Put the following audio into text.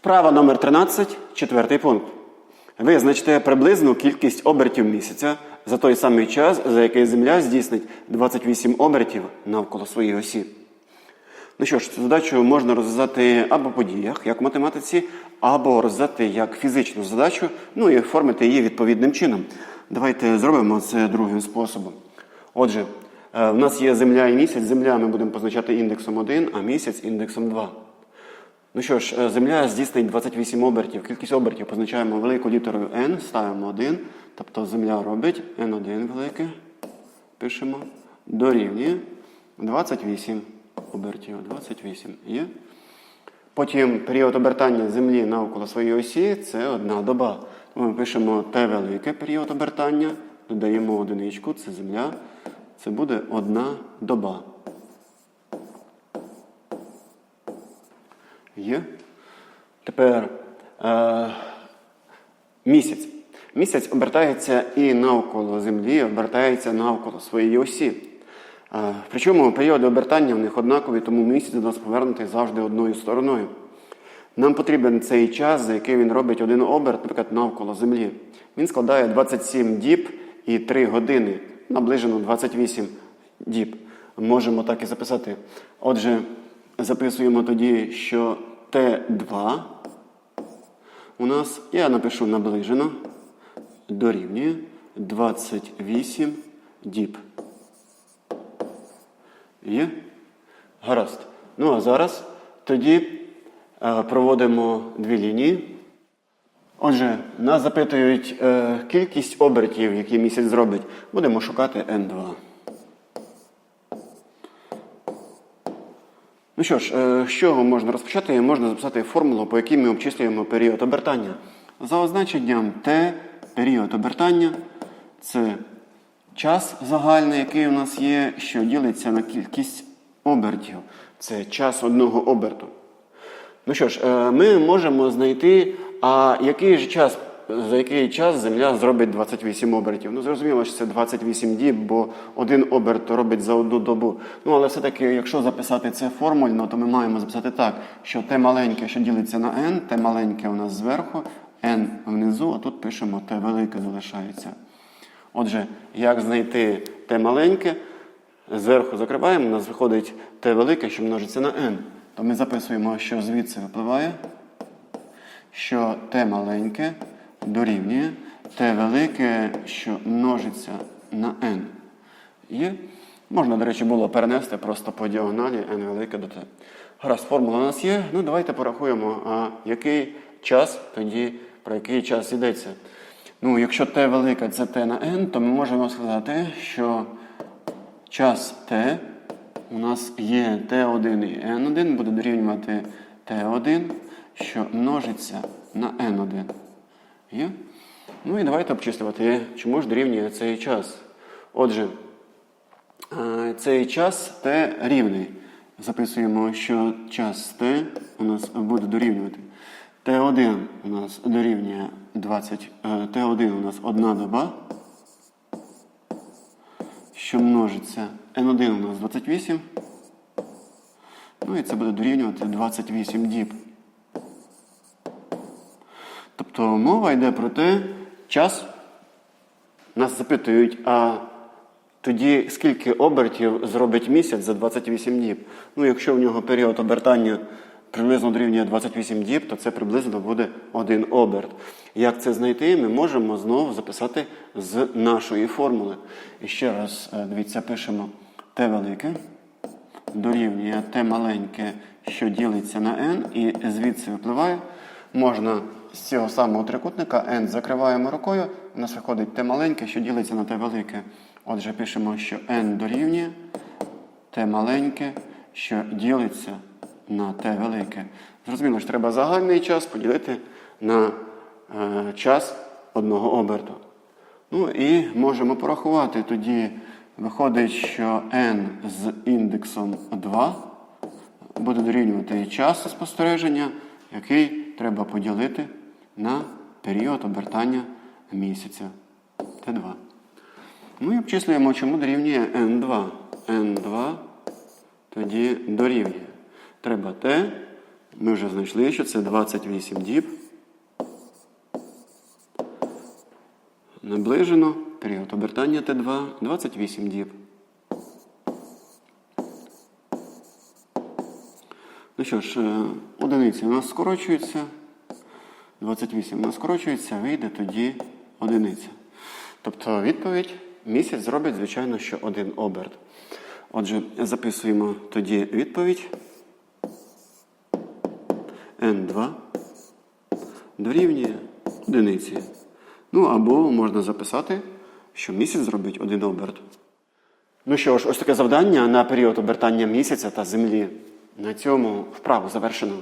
Вправа номер 13, четвертий пункт. Визначте приблизну кількість обертів місяця за той самий час, за який Земля здійснить 28 обертів навколо своєї осі. Ну що ж, цю задачу можна розв'язати або по діях, як в математиці, або розв'язати як фізичну задачу, ну і оформити її відповідним чином. Давайте зробимо це другим способом. Отже, е, в нас є Земля і місяць. Земля ми будемо позначати індексом 1, а місяць індексом 2. Ну що ж, е, Земля здійснить 28 обертів. Кількість обертів позначаємо великою літерою N, ставимо 1. Тобто Земля робить N1 велике. Пишемо. Дорівнює 28 обертів. 28 є. Потім період обертання Землі навколо своєї осі це одна доба. Тому ми пишемо Т велике період обертання, додаємо одиничку, це Земля. Це буде одна доба. Є. Тепер е, місяць. Місяць обертається і навколо Землі, обертається навколо своєї осі. Е, причому періоди обертання в них однакові, тому місяць до нас повернутий завжди одною стороною. Нам потрібен цей час, за який він робить один оберт, наприклад, навколо Землі. Він складає 27 діб і 3 години, наближено 28 діб. Можемо так і записати. Отже, записуємо тоді, що Т2 у нас, я напишу наближено, дорівнює 28 діб. Є? Гаразд. Ну а зараз тоді е, проводимо дві лінії. Отже, нас запитують е, кількість обертів, які місяць зробить. Будемо шукати N2. Ну що ж, е, з чого можна розпочати? Можна записати формулу, по якій ми обчислюємо період обертання. За означенням Т період обертання це час загальний, який у нас є, що ділиться на кількість обертів. Це час одного оберту. Ну що ж, е, ми можемо знайти, а який ж час, за який час Земля зробить 28 обертів. Ну, зрозуміло, що це 28 діб, бо один оберт робить за одну добу. Ну, але все-таки, якщо записати це формульно, то ми маємо записати так, що те маленьке, що ділиться на n, те маленьке у нас зверху, n внизу, а тут пишемо те велике залишається. Отже, як знайти те маленьке, зверху закриваємо, у нас виходить те велике, що множиться на n. То ми записуємо, що звідси випливає, що те маленьке дорівнює те велике, що множиться на n. Є? Можна, до речі, було перенести просто по діагоналі n велике до t. Гаразд, формула у нас є. Ну, давайте порахуємо, а який час тоді, про який час йдеться. Ну, якщо t велике це t на n, то ми можемо сказати, що час t у нас є t1 і n1 буде дорівнювати t1, що множиться на n1. Є? Ну і давайте обчислювати, чому ж дорівнює цей час. Отже, е, цей час t рівний. Записуємо, що час t у нас буде дорівнювати. Т1 у нас дорівнює 20, е, Т1 у нас одна доба, що множиться Н1 у нас 28. Ну і це буде дорівнювати 28 діб. Тобто мова йде про те, час нас запитують, а тоді скільки обертів зробить місяць за 28 діб? Ну, якщо в нього період обертання приблизно дорівнює 28 діб, то це приблизно буде один оберт. Як це знайти, ми можемо знову записати з нашої формули. І ще раз, е, дивіться, пишемо Т велике дорівнює Т маленьке, що ділиться на n, і звідси випливає. Можна з цього самого трикутника n закриваємо рукою, у нас виходить Т маленьке, що ділиться на Т велике. Отже, пишемо, що n дорівнює Т маленьке, що ділиться на Т велике. Зрозуміло, що треба загальний час поділити на е, час одного оберту. Ну і можемо порахувати тоді. Виходить, що n з індексом 2 буде дорівнювати час спостереження, який треба поділити на період обертання місяця Т2. Ну і обчислюємо, чому дорівнює n2. n2 тоді дорівнює. Треба t Ми вже знайшли, що це 28 діб. Наближено. Період обертання Т2 28 діб. Ну що ж, е, одиниці у нас скорочуються. 28 у нас скорочується, вийде тоді одиниця. Тобто відповідь місяць зробить, звичайно, що один оберт. Отже, записуємо тоді відповідь. N2 дорівнює одиниці. Ну або можна записати, що місяць зробить один оберт. Ну що ж, ось таке завдання на період обертання місяця та землі. На цьому вправу завершено.